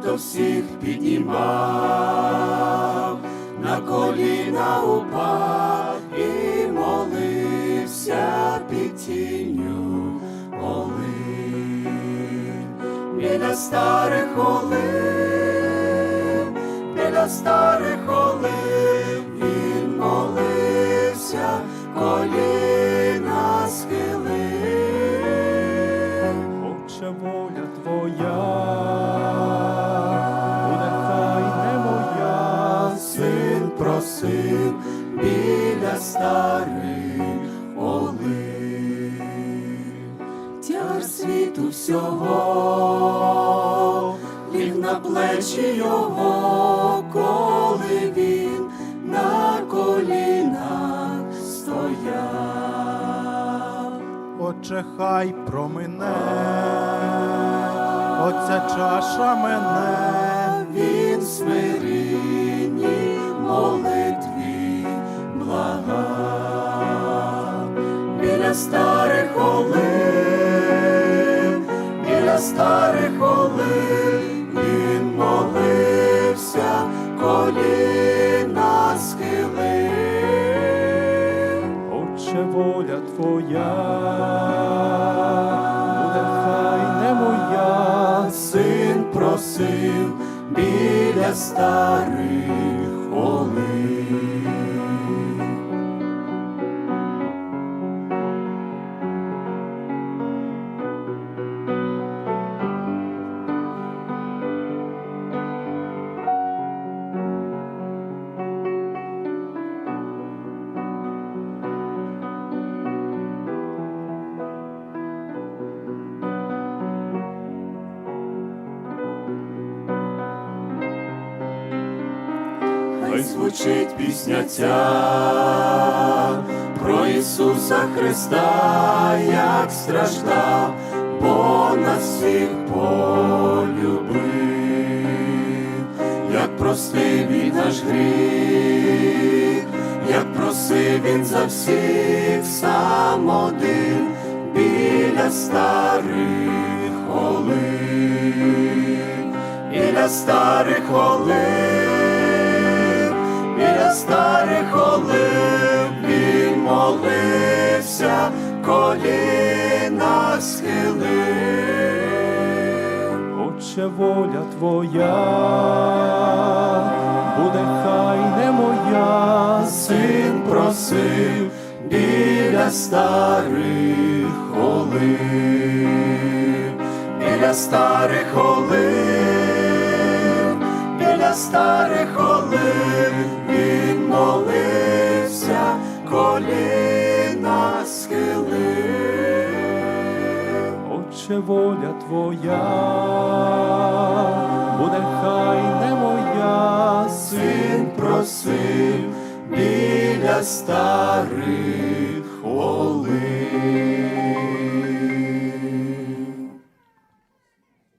хто всіх піднімав, на коліна упав і молився під тінню олив. Біля старих олив, біля старих олив, просив біля старих олив. Тяж світу всього, ліг на плечі його, коли він на колінах стояв. Отче, хай промине, оця чаша мене, Він смиренні молитві благав. Біля старих олив, біля старих олив, він молився, коліна схилив. Отче, воля твоя, буде не моя, Син просив біля старих олив. Хай звучить пісня ця про Ісуса Христа, як страждав, бо нас всіх полюбив, як простив він наш гріх, як просив він за всіх сам один біля старих олив, біля старих олив, старих олив, він молився, коліна схилив. Отче, воля твоя, буде хай не моя, Син просив біля старих олив, біля старих олив, біля старих олив, він молився, коліна схилив. Отче, воля твоя, буде хай не моя, Син просив біля старих олив.